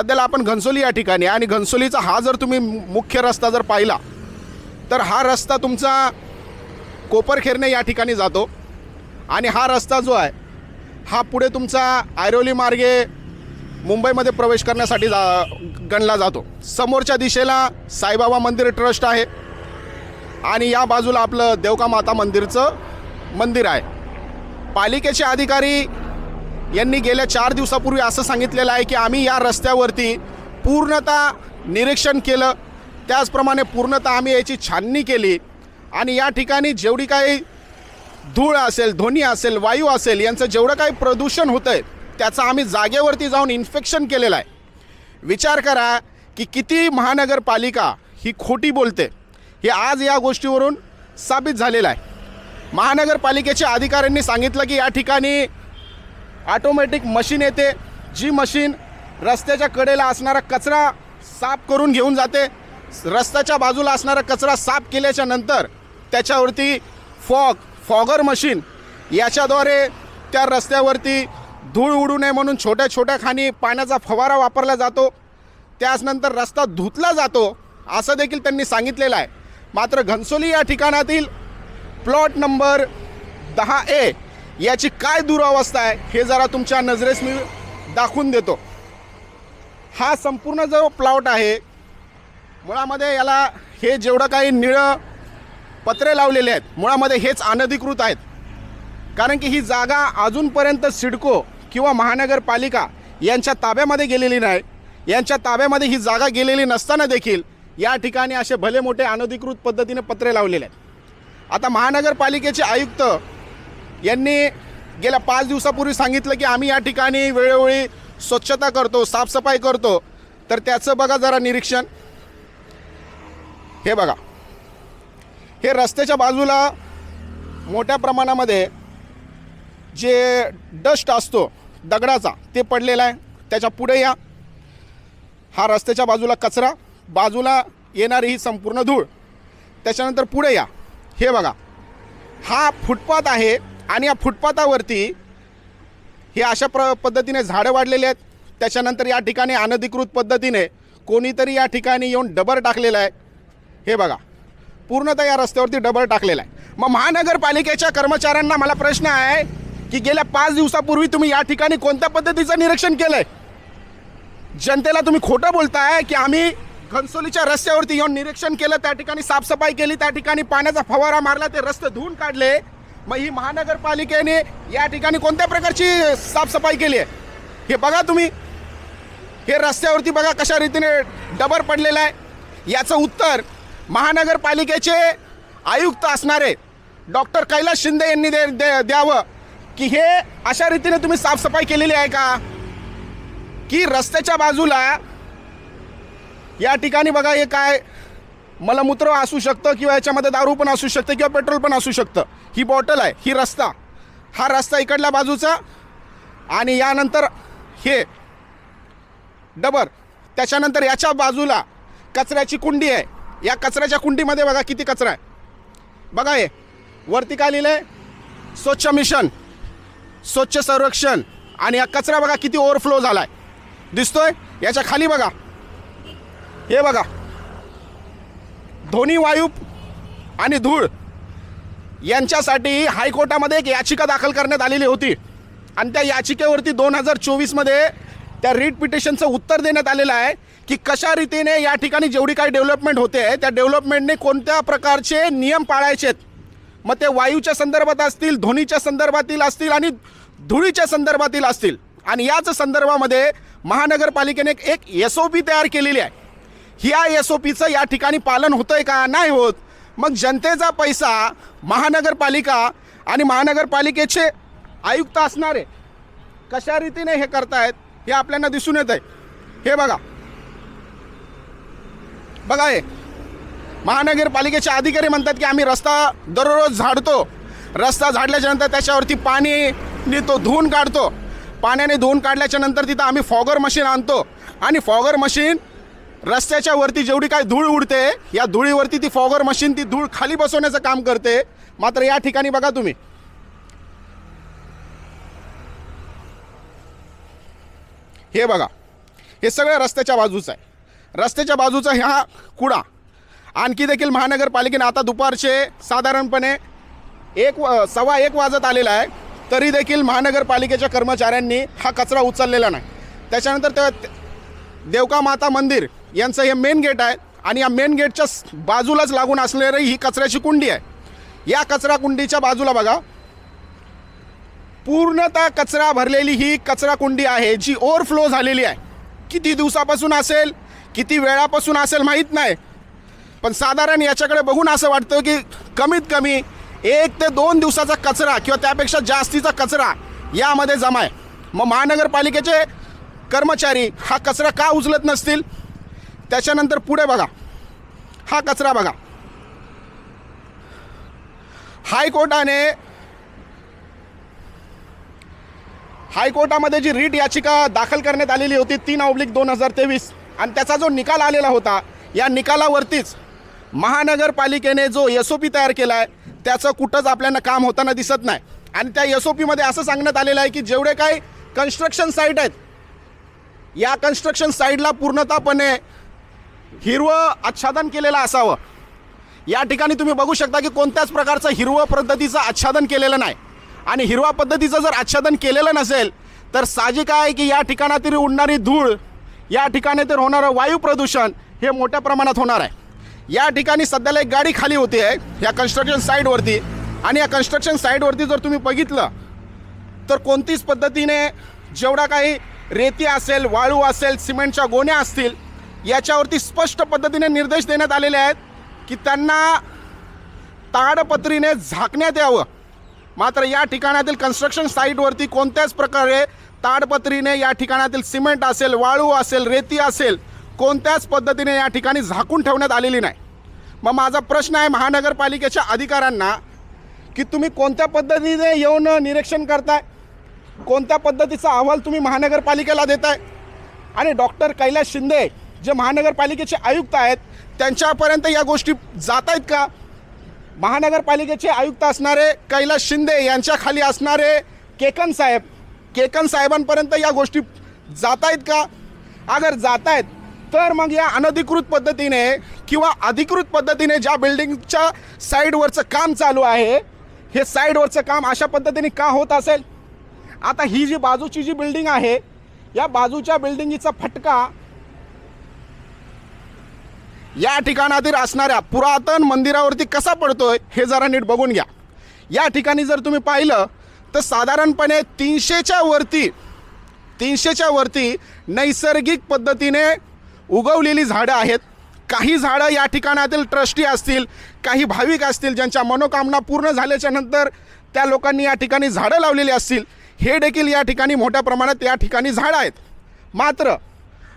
सध्याला आपण घनसोली या ठिकाणी आणि घनसोलीचा हा जर तुम्ही मुख्य रस्ता जर पाहिला तर हा रस्ता तुमचा कोपरखेरणे या ठिकाणी जातो. आणि हा रस्ता जो आहे हा पुढे तुमचा ऐरोली मार्गे मुंबईमध्ये प्रवेश करण्यासाठी जा गणला जातो. समोरच्या दिशेला साईबाबा मंदिर ट्रस्ट आहे. आणि या बाजूला आपलं देवका माता मंदिरचं मंदिर आहे. पालिकेचे अधिकारी यांनी गेल्या चार दिवसापूर्वी असं सांगितलेलं आहे की आम्ही या रस्त्यावरती पूर्णतः निरीक्षण केलं. त्याचप्रमाणे पूर्णतः आम्ही याची छाननी केली. आणि या ठिकाणी जेवढी काही धूळ असेल ध्वनी असेल वायू असेल यांचं जेवढं काही प्रदूषण होतं आहे त्याचं आम्ही जागेवरती जाऊन इन्फेक्शन केलेलं आहे. विचार करा की किती महानगरपालिका ही खोटी बोलते. हे आज या गोष्टीवरून साबित झालेलं आहे. महानगरपालिकेच्या अधिकाऱ्यांनी सांगितलं की या ठिकाणी ऑटोमॅटिक मशीन येते. जी मशीन रस्त्याच्या कडेला असणारा कचरा साफ करून घेऊन जाते. रस्त्याच्या बाजूला असणारा कचरा साफ केल्याच्यानंतर त्याच्यावरती फॉग फॉगर मशीन याच्याद्वारे त्या रस्त्यावरती धूळ उडू नये म्हणून छोट्या छोट्या खाणी पाण्याचा फवारा वापरला जातो. त्याचनंतर रस्ता धुतला जातो असं देखील त्यांनी सांगितलेलं आहे. मात्र घनसोली या ठिकाणातील प्लॉट नंबर दहा ए याची काय दुरावस्था आहे हे जरा तुमच्या नजरेस मी दाखवून देतो. हा संपूर्ण जो प्लॉट आहे मुळामध्ये याला हे जेवढं काही निळं पत्रे लावलेले आहेत मुळामध्ये हेच अनधिकृत आहेत. कारण की ही जागा अजूनपर्यंत सिडको किंवा महानगरपालिका यांच्या ताब्यामध्ये गेलेली नाही. यांच्या ताब्यामध्ये ही जागा गेलेली नसताना देखील या ठिकाणी असे भले मोठे अनधिकृत पद्धतीने पत्रे लावलेले आहेत. आता महानगरपालिकेचे आयुक्त यांनी गेल्या पाच दिवसापूर्वी सांगितलं की आम्ही या ठिकाणी वेळोवेळी स्वच्छता करतो साफसफाई करतो. तर त्याचं बघा जरा निरीक्षण. हे बघा. हे रस्त्याच्या बाजूला मोठ्या प्रमाणामध्ये जे डस्ट असतो दगडाचा ते पडलेला आहे. त्याच्या पुढे या. हा रस्त्याच्या बाजूला कचरा बाजूला येणारी ही संपूर्ण धूळ. त्याच्यानंतर पुढे या. हे बघा. हा फुटपाथ आहे आणि या फुटपाथावरती हे अशा प्र पद्धतीने झाडं वाढलेले आहेत. त्याच्यानंतर या ठिकाणी अनधिकृत पद्धतीने कोणीतरी या ठिकाणी येऊन डबर टाकलेलं आहे. हे बघा. पूर्णतः या रस्त्यावरती डबर टाकलेला आहे. मग महानगरपालिकेच्या कर्मचाऱ्यांना मला प्रश्न आहे की गेल्या पाच दिवसापूर्वी तुम्ही या ठिकाणी कोणत्या पद्धतीचं निरीक्षण केलं आहे जनतेला तुम्ही खोटं बोलताय की आम्ही घनसोलीच्या रस्त्यावरती येऊन निरीक्षण केलं त्या ठिकाणी साफसफाई केली त्या ठिकाणी पाण्याचा फवारा मारला ते रस्ते धुवून काढले. मग ही महानगरपालिकेने या ठिकाणी कोणत्या प्रकारची साफसफाई केली आहे? हे बघा तुम्ही. हे रस्त्यावरती बघा कशा रीतीने डबर पडलेलं आहे. याचं उत्तर महानगरपालिकेचे आयुक्त असणारे डॉक्टर कैलास शिंदे यांनी दे, दे द्यावं. की हे अशा रीतीने तुम्ही साफसफाई केलेली आहे का? की रस्त्याच्या बाजूला या ठिकाणी बघा हे काय मलमूत्र असू शकतं किंवा याच्यामध्ये दारू पण असू शकतं किंवा पेट्रोल पण असू शकतं. ही बॉटल आहे ही रस्ता. हा रस्ता इकडल्या बाजूचा आणि यानंतर हे डबर. त्याच्यानंतर याच्या बाजूला कचऱ्याची कुंडी आहे. या कचऱ्याच्या कुंडीमध्ये बघा किती कचरा आहे. बघा हे. वरती काय लिहिलं आहे स्वच्छ मिशन स्वच्छ संरक्षण आणि हा कचरा बघा किती ओव्हरफ्लो झाला आहे दिसतोय? याच्या खाली बघा. हे बघा. ध्वनी वायू आणि धूळ. यांच्यासाठी हायकोर्टामध्ये एक याचिका दाखल करण्यात आलेली होती. आणि त्या याचिकेवरती दोन हजार चोवीसमध्ये त्या रीट पिटिशनचं उत्तर देण्यात आलेलं आहे की कशा रीतीने या ठिकाणी जेवढी काही डेव्हलपमेंट होते त्या डेव्हलपमेंटने कोणत्या प्रकारचे नियम पाळायचे आहेत. मग ते वायूच्या संदर्भात असतील ध्वनीच्या संदर्भातील असतील आणि धुळीच्या संदर्भातील असतील. आणि याच संदर्भामध्ये महानगरपालिकेने एक- एक एस ओ पी तयार केलेली आहे. ह्या एस ओ पीचं या ठिकाणी पालन होतं आहे का? नाही होत. मग जनतेचा पैसा महानगरपालिका आणि महानगरपालिकेचे आयुक्त असणारे कशा रीतीने हे करतायत हे आपल्याला दिसून येत आहे. हे बघा. बघा हे. महानगरपालिकेचे अधिकारी म्हणतात की आम्ही रस्ता दररोज झाडतो. रस्ता झाडल्याच्यानंतर त्याच्यावरती पाणी तो धुवून काढतो. पाण्याने धुवून काढल्याच्या नंतर तिथं आम्ही फॉगर मशीन आणतो. आणि फॉगर मशीन रस्त्याच्या वरती जेवढी काय धूळ उडते या धुळीवरती ती फॉगर मशीन ती धूळ खाली बसवण्याचं काम करते. मात्र या ठिकाणी बघा तुम्ही. हे बघा. हे सगळं रस्त्याच्या बाजूचं आहे. रस्त्याच्या बाजूचा ह्या कुडा. आणखी देखील महानगरपालिकेने आता दुपारचे साधारणपणे एक सव्वा एक वाजत आलेला आहे. तरी देखील महानगरपालिकेच्या कर्मचाऱ्यांनी हा कचरा उचललेला नाही. त्याच्यानंतर ते देवका माता मंदिर यांचं हे मेन गेट आहे आणि या मेन गेटच्या बाजूलाच लागून असलेली ही कचऱ्याची कुंडी आहे. या कचरा कुंडीच्या बाजूला बघा. पूर्णतः कचरा भरलेली ही कचरा कुंडी आहे जी ओव्हरफ्लो झालेली आहे. किती दिवसापासून असेल किती वेळापासून असेल माहीत नाही. पण साधारण याच्याकडे बघून असं वाटतं की कमीत कमी एक ते दोन दिवसाचा कचरा किंवा त्यापेक्षा जास्तीचा कचरा यामध्ये जमा आहे. मग महानगरपालिकेचे कर्मचारी हा कचरा का उचलत नसतील? त्याच्यानंतर पुढे बघा. हा कचरा बघा. हायकोर्टाने हायकोर्टामध्ये जी रीट याचिका दाखल करण्यात आलेली होती तीन ऑब्लिक दोन हजार तेवीस. आणि त्याचा जो निकाल आलेला होता या निकालावरतीच महानगरपालिकेने जो एस ओ पी तयार केला आहे त्याचं कुठंच आपल्याला काम होताना दिसत नाही. आणि त्या एस ओ पीमध्ये असं सांगण्यात आलेलं आहे की जेवढे काही कन्स्ट्रक्शन साईट आहेत या कन्स्ट्रक्शन साईडला पूर्णतःपणे हिरवं आच्छादन केलेलं असावं. या ठिकाणी तुम्ही बघू शकता की कोणत्याच प्रकारचं हिरवं पद्धतीचं आच्छादन केलेलं नाही. आणि हिरवा पद्धतीचं जर आच्छादन केलेलं नसेल तर साहजिक आहे की या ठिकाणातील उडणारी धूळ या ठिकाणी तर होणारं वायू प्रदूषण हे मोठ्या प्रमाणात होणार आहे. या ठिकाणी सध्याला एक गाडी खाली होती आहे या कन्स्ट्रक्शन साईटवरती आणि या कन्स्ट्रक्शन साईटवरती जर तुम्ही बघितलं तर कोणतीच पद्धतीने जेवढा काही रेती असेल वाळू असेल सिमेंटच्या गोण्या असतील याच्यावरती स्पष्ट पद्धतीने निर्देश देण्यात आलेले आहेत की त्यांना ताडपत्रीने झाकण्यात यावं. मात्र या ठिकाणातील कन्स्ट्रक्शन साईटवरती कोणत्याच प्रकारे ताडपत्रीने या ठिकाणातील सिमेंट असेल वाळू असेल रेती असेल कोणत्याच पद्धतीने या ठिकाणी झाकून ठेवण्यात आलेली नाही. मग माझा प्रश्न आहे महानगरपालिकेच्या अधिकाऱ्यांना की तुम्ही कोणत्या पद्धतीने येऊन निरीक्षण करताय? कोणत्या पद्धतीचा अहवाल तुम्ही महानगरपालिकेला देताय? आणि डॉक्टर कैलास शिंदे जे महानगरपालिकेचे आयुक्त आहेत त्यांच्यापर्यंत या गोष्टी जात आहेत का? महानगरपालिकेचे आयुक्त असणारे कैलास शिंदे यांच्या खाली असणारे केकन साहेब केकन साहेबांपर्यंत या गोष्टी जात आहेत का? अगर जात आहेत तर मग या अनधिकृत पद्धतीने किंवा अधिकृत पद्धतीने ज्या बिल्डिंगच्या साईडवरचं काम चालू आहे हे साईडवरचं काम अशा पद्धतीने का होत असेल? आता ही जी बाजूची जी बिल्डिंग आहे या बाजूच्या बिल्डिंगीचा फटका या ठिकाणातील असणाऱ्या पुरातन मंदिरावरती कसा पडतोय हे जरा नीट बघून घ्या. या ठिकाणी जर तुम्ही पाहिलं तर साधारणपणे तीनशेच्या वरती तीनशेच्या वरती नैसर्गिक पद्धतीने उगवलेली झाडं आहेत. काही झाडं या ठिकाणातील ट्रस्टी असतील काही भाविक असतील ज्यांच्या मनोकामना पूर्ण झाल्याच्यानंतर त्या लोकांनी या ठिकाणी झाडं लावलेली असतील. हे देखील या ठिकाणी मोठ्या प्रमाणात या ठिकाणी झाडं आहेत. मात्र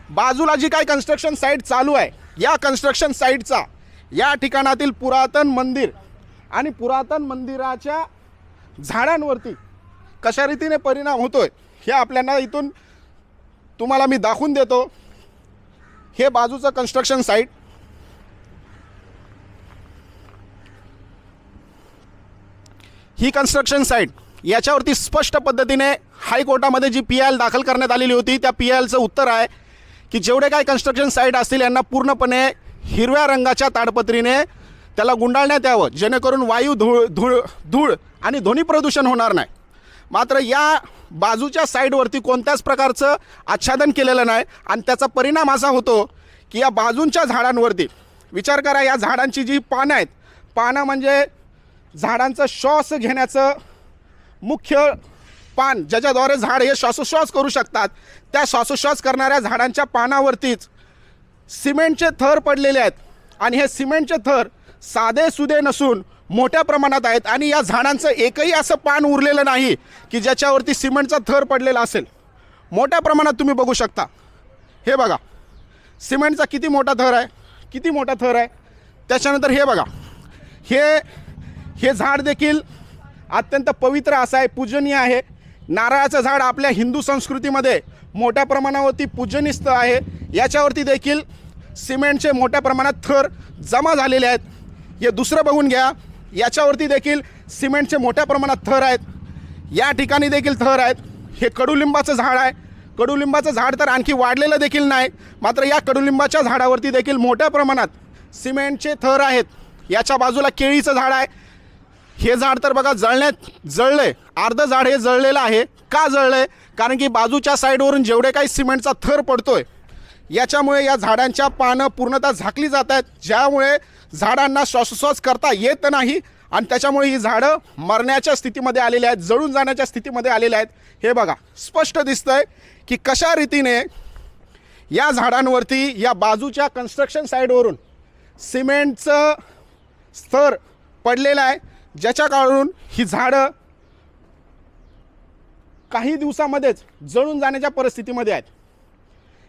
बाजूला जी काही कन्स्ट्रक्शन साईट चालू आहे या कन्स्ट्रक्शन साईटचा या ठिकाणातील पुरातन मंदिर आणि पुरातन मंदिराच्या झाडांवरती कशा रीतीने परिणाम होतोय हे आपल्याला इथून तुम्हाला मी दाखवून देतो. हे बाजूचं कन्स्ट्रक्शन साईट ही कन्स्ट्रक्शन साईट याच्यावरती स्पष्ट पद्धतीने हायकोर्टामध्ये जी पी एल दाखल करण्यात आलेली होती त्या पी एलचं उत्तर आहे. की जेवढे काही कन्स्ट्रक्शन साईट असतील यांना पूर्णपणे हिरव्या रंगाच्या ताडपत्रीने त्याला गुंडाळण्यात यावं. जेणेकरून वायू धूळ धूळ धूळ आणि ध्वनी प्रदूषण होणार नाही. मात्र या बाजूच्या साईडवरती कोणत्याच प्रकारचं आच्छादन केलेलं नाही आणि त्याचा परिणाम असा होतो की या बाजूंच्या झाडांवरती विचार करा या झाडांची जी पानं आहेत पानं म्हणजे झाडांचं श्वास घेण्याचं मुख्य पान ज्याच्याद्वारे झाड हे श्वासोश्वास करू शकतात त्या श्वासोश्वास करणाऱ्या झाडांच्या पानावरतीच सिमेंटचे थर पडलेले आहेत. आणि हे सिमेंटचे थर साधे सुधे नसून मोठ्या प्रमाणात आहेत आणि या झाडांचं एकही असं पान उरलेलं नाही की ज्याच्यावरती सिमेंटचा थर पडलेला असेल. मोठ्या प्रमाणात तुम्ही बघू शकता. हे बघा. सिमेंटचा किती मोठा थर आहे? किती मोठा थर आहे? त्याच्यानंतर हे बघा. हे हे झाड देखील अत्यंत पवित्र असं आहे पूजनीय आहे. नारळाचं झाड आपल्या हिंदू संस्कृतीमध्ये मोठ्या प्रमाणावरती पूजनिस्त आहे. याच्यावरती देखील सिमेंटचे मोठ्या प्रमाणात थर जमा झालेले आहेत. हे दुसरं बघून घ्या. याच्यावरती देखील सिमेंटचे मोठ्या प्रमाणात थर आहेत. या ठिकाणी देखील थर आहेत. हे कडुलिंबाचं झाड आहे. कडुलिंबाचं झाड तर आणखी वाढलेलं देखील नाही. मात्र या कडुलिंबाच्या झाडावरती देखील मोठ्या प्रमाणात सिमेंटचे थर आहेत. याच्या बाजूला केळीचं झाड आहे. हे झाड तर बघा जळण्यात जळलंय. अर्धं झाड हे जळलेलं आहे. का जळलंय? कारण की बाजूच्या साईडवरून जेवढे काही सिमेंटचा थर पडतोय याच्यामुळे या झाडांच्या पानं पूर्णतः झाकली जात आहेत ज्यामुळे झाडांना श्वासोश्वास करता येत नाही आणि त्याच्यामुळे ही झाडं मरण्याच्या स्थितीमध्ये आलेली आहेत जळून जाण्याच्या स्थितीमध्ये आलेले आहेत. हे बघा स्पष्ट दिसतंय की कशा रीतीने या झाडांवरती या बाजूच्या कन्स्ट्रक्शन साईडवरून सिमेंटचं स्तर पडलेलं आहे. ज्याच्या काळून ही झाडं काही दिवसामध्येच जळून जाण्याच्या परिस्थितीमध्ये आहेत.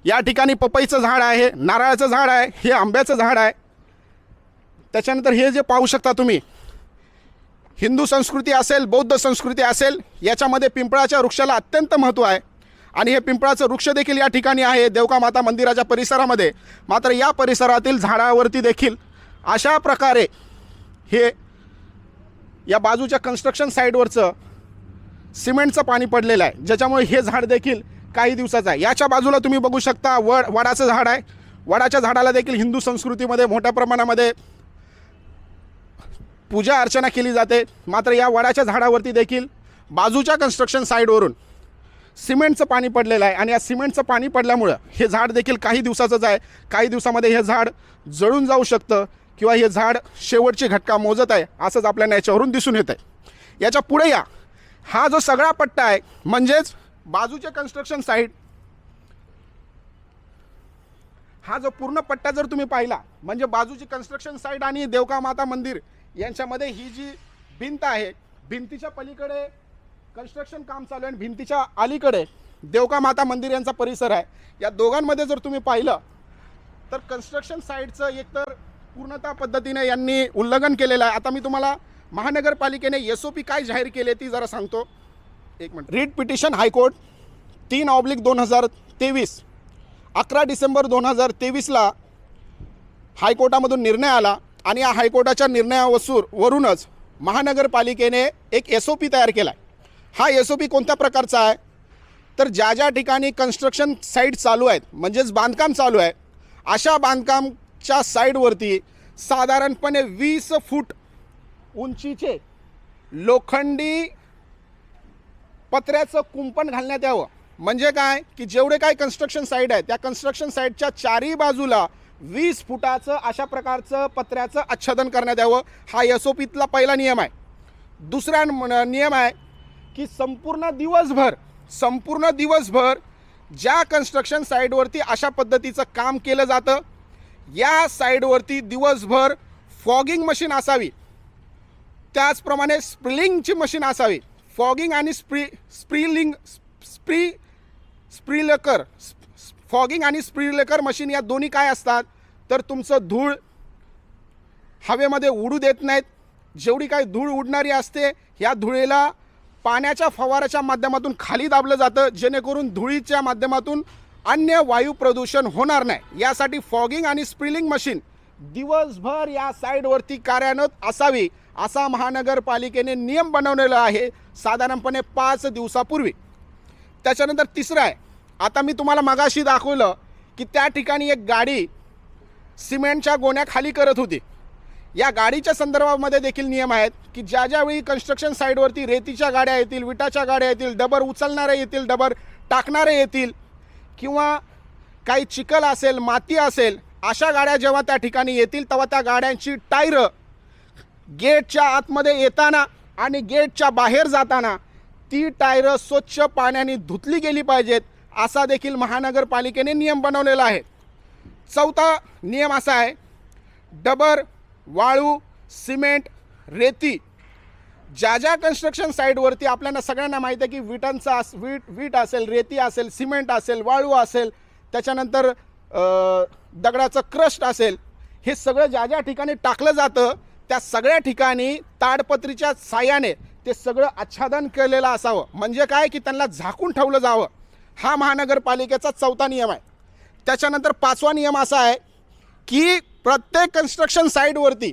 या ठिकाणी पपईचं झाड आहे नारळाचं झाड आहे हे आंब्याचं झाड आहे. त्याच्यानंतर हे जे पाहू शकता तुम्ही हिंदू संस्कृती असेल बौद्ध संस्कृती असेल याच्यामध्ये पिंपळाच्या वृक्षाला अत्यंत महत्त्व आहे. आणि हे पिंपळाचं वृक्ष देखील या ठिकाणी आहे देवका माता मंदिराच्या परिसरामध्ये. मात्र या परिसरातील झाडावरती देखील अशा प्रकारे हे या बाजूच्या कन्स्ट्रक्शन साईडवरचं सिमेंटचं पाणी पडलेलं आहे. ज्याच्यामुळे हे झाड देखील काही दिवसाचं आहे. याच्या बाजूला तुम्ही बघू शकता वड वडाचं झाड आहे. वडाच्या झाडाला देखील हिंदू संस्कृतीमध्ये मोठ्या प्रमाणामध्ये पूजा अर्चना केली जाते. मात्र या वडाच्या झाडावरती देखील बाजूच्या कन्स्ट्रक्शन साईडवरून सिमेंटचं पाणी पडलेलं आहे. आणि या सिमेंटचं पाणी पडल्यामुळं हे झाड देखील काही दिवसाचंच आहे. काही दिवसामध्ये हे झाड जळून जाऊ शकतं. किंवा हे झाड शेवटची घटका मोजत आहे असंच आपल्याला याच्यावरून दिसून येत आहे याच्यापुढे या. हा जो सगळा पट्टा आहे म्हणजेच बाजूचे कन्स्ट्रक्शन साईट हा जो पूर्ण पट्टा जर तुम्ही पाहिला म्हणजे बाजूची कन्स्ट्रक्शन साईट आणि देवका माता मंदिर यांच्यामध्ये ही जी भिंत आहे भिंतीच्या पलीकडे कन्स्ट्रक्शन काम चालू आहे आणि भिंतीच्या अलीकडे देवका माता मंदिर यांचा परिसर आहे. या दोघांमध्ये जर तुम्ही पाहिलं तर कन्स्ट्रक्शन साईटचं एकतर पूर्णतः पद्धतीने यांनी उल्लंघन केलेलं आहे. आता मी तुम्हाला महानगरपालिकेने एस ओ पी काय जाहीर केले ती जरा सांगतो. एक minute. Writ petition high court तीन ऑब्लिक दोन हजार तेवीस. अकरा डिसेंबर दोन हजार तेवीसला हायकोर्टामधून निर्णय आला आणि या हायकोर्टाच्या निर्णयावसूर वरूनच महानगरपालिकेने एक एस ओ पी तयार केला आहे हा एस ओ पी कोणत्या प्रकारचा आहे? तर ज्या ज्या ठिकाणी कन्स्ट्रक्शन साईट चालू आहेत म्हणजेच बांधकाम चालू आहे अशा बांधकाम च्या साईडवरती साधारणपणे वीस फूट उंचीचे लोखंडी पत्र्याचं कुंपण घालण्यात यावं. म्हणजे काय? की जेवढे काय कन्स्ट्रक्शन साईट आहे त्या कन्स्ट्रक्शन साईटच्या चारही बाजूला वीस फुटाचं अशा प्रकारचं पत्र्याचं आच्छादन करण्यात यावं. हा एस ओ पीतला पहिला नियम आहे. दुसरा नियम आहे की संपूर्ण दिवसभर संपूर्ण दिवसभर ज्या कन्स्ट्रक्शन साईटवरती अशा पद्धतीचं काम केलं जातं या साईडवरती दिवसभर फॉगिंग मशीन असावी. त्याचप्रमाणे स्प्रिलिंगची मशीन असावी. फॉगिंग आणि स्प्री स्प्रिलिंग स्प्री स्प्रिलकर फॉगिंग आणि स्प्रिलकर मशीन या दोन्ही काय असतात? तर तुमचं धूळ हवेमध्ये उडू देत नाहीत. जेवढी काही धूळ उडणारी असते ह्या धुळेला पाण्याच्या फवाराच्या माध्यमातून खाली दाबलं जातं. जेणेकरून धुळीच्या माध्यमातून अन्य वायू प्रदूषण होणार नाही. यासाठी फॉगिंग आणि स्प्रिलिंग मशीन दिवसभर या साईडवरती कार्यान्वित असावी असा महानगरपालिकेने नियम बनवलेला आहे साधारणपणे पाच दिवसापूर्वी. त्याच्यानंतर तिसरं आहे आता मी तुम्हाला मगाशी दाखवलं की त्या ठिकाणी एक गाडी सिमेंटच्या गोण्या खाली करत होती. या गाडीच्या संदर्भामध्ये देखील नियम आहेत की ज्या ज्यावेळी कन्स्ट्रक्शन साईडवरती रेतीच्या गाड्या येतील विटाच्या गाड्या येतील डबर उचलणारे येतील डबर टाकणारे येतील किंवा काही चिखल असेल माती असेल अशा गाड्या जेव्हा त्या ठिकाणी येतील तेव्हा त्या गाड्यांची टायरं गेटच्या आतमध्ये येताना आणि गेटच्या बाहेर जाताना ती टायरं स्वच्छ पाण्याने धुतली गेली पाहिजेत असा देखील महानगरपालिकेने नियम बनवलेला आहे. चौथा नियम असा आहे डबर वाळू सिमेंट रेती ज्या ज्या कन्स्ट्रक्शन साईटवरती आपल्याला सगळ्यांना माहिती आहे की विटांचा अस वीट वीट असेल रेती असेल सिमेंट असेल वाळू असेल त्याच्यानंतर दगडाचं क्रस्ट असेल हे सगळं ज्या ज्या ठिकाणी टाकलं जातं त्या सगळ्या ठिकाणी ताडपत्रीच्या साह्याने ते सगळं आच्छादन केलेलं असावं. म्हणजे काय? की त्यांना झाकून ठेवलं जावं. हा महानगरपालिकेचा चौथा नियम आहे. त्याच्यानंतर पाचवा नियम असा आहे की प्रत्येक कन्स्ट्रक्शन साईटवरती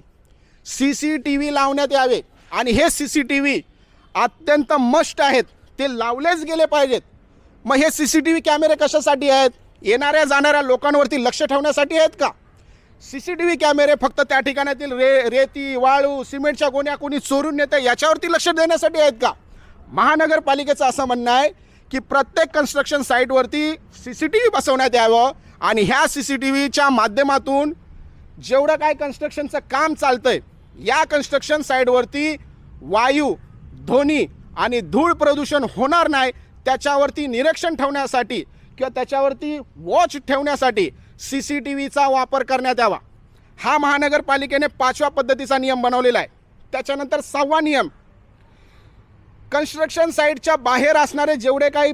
सी सी टी व्ही लावण्यात यावे. आणि हे सी सी टी व्ही अत्यंत मस्ट आहेत. ते लावलेच गेले पाहिजेत. मग हे सी सी टी व्ही कॅमेरे कशासाठी आहेत? येणाऱ्या जाणाऱ्या लोकांवरती लक्ष ठेवण्यासाठी आहेत का? सी सी टी व्ही कॅमेरे फक्त त्या ठिकाणातील रे रेती वाळू सिमेंटच्या गोण्या कोणी चोरून नेतं याच्यावरती लक्ष देण्यासाठी आहेत का? महानगरपालिकेचं असं म्हणणं आहे की प्रत्येक कन्स्ट्रक्शन साईटवरती सी सी टी व्ही बसवण्यात यावं आणि ह्या सी सी टी व्हीच्या माध्यमातून जेवढं काय कन्स्ट्रक्शनचं काम चालतं आहे या कन्स्ट्रक्शन साईटवरती वायू ध्वनी आणि धूळ प्रदूषण होणार नाही त्याच्यावरती निरीक्षण ठेवण्यासाठी किंवा त्याच्यावरती वॉच ठेवण्यासाठी सी सी टी व्हीचा वापर करण्यात यावा. हा महानगरपालिकेने पाचव्या पद्धतीचा नियम बनवलेला आहे. त्याच्यानंतर सहावा नियम. कन्स्ट्रक्शन साईटच्या बाहेर असणारे जेवढे काही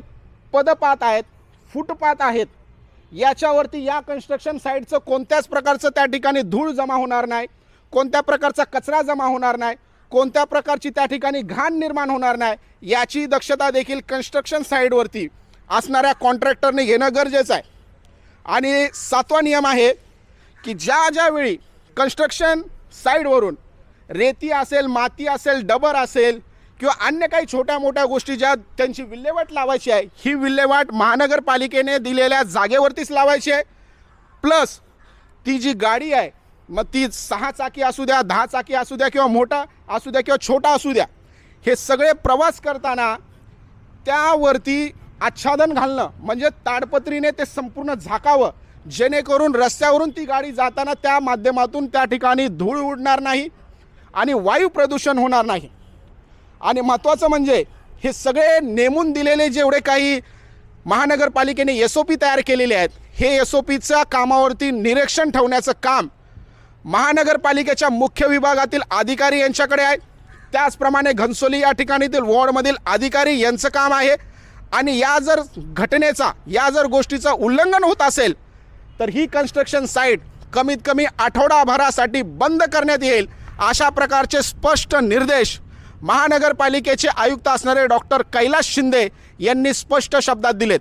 पदपात आहेत फुटपाथ आहेत याच्यावरती या कन्स्ट्रक्शन साईटचं कोणत्याच प्रकारचं त्या ठिकाणी धूळ जमा होणार नाही. कोणत्या प्रकारचा कचरा जमा होणार नाही कोणत्या प्रकारची त्या ठिकाणी घाण निर्माण होणार नाही याची दक्षता देखील कन्स्ट्रक्शन साईडवरती असणाऱ्या कॉन्ट्रॅक्टरने घेणं गरजेचं आहे. आणि सातवा नियम आहे की ज्या ज्यावेळी कन्स्ट्रक्शन साईडवरून रेती असेल माती असेल डबर असेल किंवा अन्य काही छोट्या मोठ्या गोष्टी ज्या त्यांची विल्हेवाट लावायची आहे ही विल्हेवाट महानगरपालिकेने दिलेल्या जागेवरतीच लावायची आहे. प्लस ती जी गाडी आहे मग ती सहा चाकी असू द्या दहा चाकी असू द्या किंवा मोठा असू द्या किंवा छोटा असू द्या हे सगळे प्रवास करताना त्यावरती आच्छादन घालणं म्हणजे ताडपत्रीने ते संपूर्ण झाकावं जेणेकरून रस्त्यावरून ती गाडी जाताना त्या माध्यमातून त्या ठिकाणी धूळ उडणार नाही आणि वायू प्रदूषण होणार नाही. आणि महत्त्वाचं म्हणजे हे सगळे नेमून दिलेले जेवढे काही महानगरपालिकेने एस ओ पी तयार केलेले आहेत हे एस ओ पीच्या कामावरती निरीक्षण ठेवण्याचं काम महानगरपालिकेच्या मुख्य विभागातील अधिकारी यांच्याकडे आहे. त्याचप्रमाणे घनसोली या ठिकाणीतील वॉर्डमधील अधिकारी यांचं काम आहे. आणि या जर घटनेचा या जर गोष्टीचं उल्लंघन होत असेल तर ही कन्स्ट्रक्शन साईट कमीत कमी आठवडाभरासाठी बंद करण्यात येईल अशा प्रकारचे स्पष्ट निर्देश महानगरपालिकेचे आयुक्त असणारे डॉक्टर कैलास शिंदे यांनी स्पष्ट शब्दात दिलेत.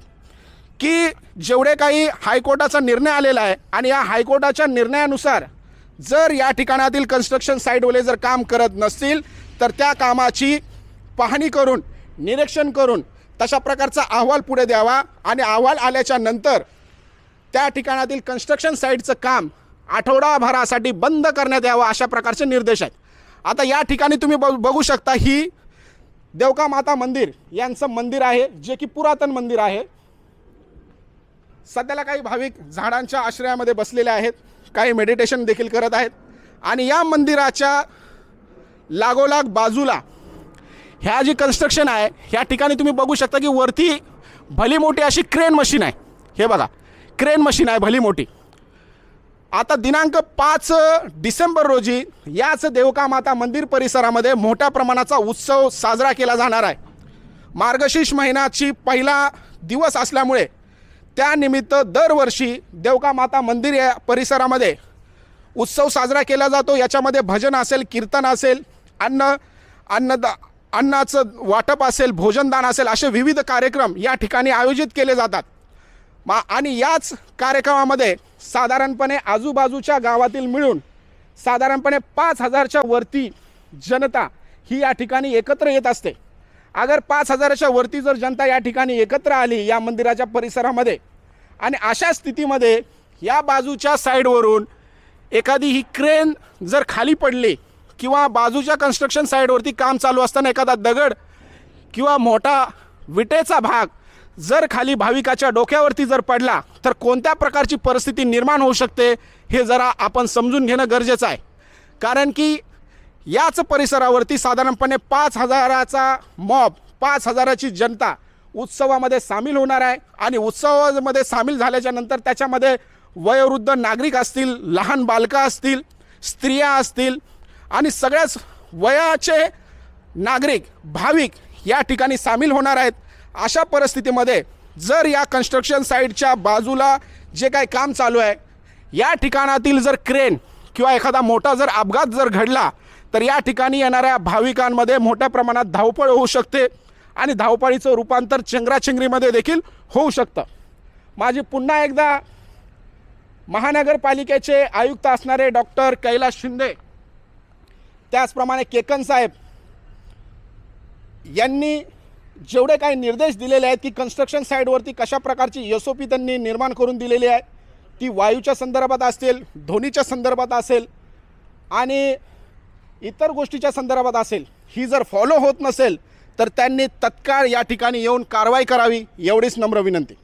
की जेवढे काही हायकोर्टाचा निर्णय आलेला आहे आणि या हायकोर्टाच्या निर्णयानुसार जर या ठिकाणातील कन्स्ट्रक्शन साईटवाले जर काम करत नसतील तर त्या कामाची पाहणी करून निरीक्षण करून तशा प्रकारचा अहवाल पुढे द्यावा आणि अहवाल आल्याच्यानंतर त्या ठिकाणातील कन्स्ट्रक्शन साईटचं काम आठवडाभरासाठी बंद करण्यात यावं अशा प्रकारचे निर्देश आहेत. आता या ठिकाणी तुम्ही बघ बघू शकता ही देवका माता मंदिर यांचं मंदिर आहे जे की पुरातन मंदिर आहे. सध्याला काही भाविक झाडांच्या आश्रयामध्ये बसलेले आहेत. काही मेडिटेशन देखील करत आहेत. आणि या मंदिराच्या लागोलाग बाजूला ह्या जी कन्स्ट्रक्शन आहे ह्या ठिकाणी तुम्ही बघू शकता की वरती भली मोठी अशी क्रेन मशीन आहे. हे बघा क्रेन मशीन आहे भली मोठी. आता दिनांक पाच डिसेंबर रोजी याच देवकामाता मंदिर परिसरामध्ये मोठ्या प्रमाणाचा उत्सव साजरा केला जाणार आहे. मार्गशीर्ष महिन्याची पहिला दिवस असल्यामुळे त्यानिमित्त दरवर्षी देवका माता मंदिर या परिसरामध्ये उत्सव साजरा केला जातो. याच्यामध्ये भजन असेल कीर्तन असेल अन्न अन्नदा अन्नाचं वाटप असेल भोजनदान असेल असे विविध कार्यक्रम या ठिकाणी आयोजित केले जातात. मा आणि याच कार्यक्रमामध्ये साधारणपणे आजूबाजूच्या गावातील मिळून साधारणपणे पाच हजारच्या वरती जनता ही या ठिकाणी एकत्र येत असते. अगर पाच हजाराच्या वरती जर जनता या ठिकाणी एकत्र आली या मंदिराच्या परिसरामध्ये आणि अशा स्थितीमध्ये या बाजूच्या साईडवरून एखादी ही क्रेन जर खाली पडली किंवा बाजूच्या कन्स्ट्रक्शन साईडवरती काम चालू असताना एखादा दगड किंवा मोठा विटेचा भाग जर खाली भाविकाच्या डोक्यावरती जर पडला तर कोणत्या प्रकारची परिस्थिती निर्माण होऊ शकते हे जरा आपण समजून घेणं गरजेचं आहे. कारण की याच परिसरावरती साधारणपणे पाच हजाराचा मॉब पाच हजाराची जनता उत्सवामध्ये सामील होणार आहे. आणि उत्सवामध्ये सामील झाल्याच्यानंतर त्याच्यामध्ये वयोवृद्ध नागरिक असतील लहान बालकं असतील स्त्रिया असतील आणि सगळ्याच वयाचे नागरिक भाविक या ठिकाणी सामील होणार आहेत. अशा परिस्थितीमध्ये जर या कन्स्ट्रक्शन साईटच्या बाजूला जे काही काम चालू आहे या ठिकाणातील जर क्रेन किंवा एखादा मोठा जर अपघात जर घडला तर या ठिकाणी येणाऱ्या भाविकांमध्ये मोठ्या प्रमाणात धावपळ होऊ शकते आणि धावपळीचं रूपांतर चेंगराचेंगरीमध्ये देखील होऊ शकतं. माझी पुन्हा एकदा महानगरपालिकेचे आयुक्त असणारे डॉक्टर कैलास शिंदे त्याचप्रमाणे केकन साहेब यांनी जेवढे काही निर्देश दिलेले आहेत की कन्स्ट्रक्शन साईडवरती कशा प्रकारची एस ओ पी त्यांनी निर्माण करून दिलेली आहे ती वायूच्या संदर्भात असेल ध्वनीच्या संदर्भात असेल आणि इतर गोष्टीच्या संदर्भात असेल ही जर फॉलो होत नसेल तर त्यांनी तत्काळ या ठिकाणी येऊन कारवाई करावी एवढीच नम्र विनंती.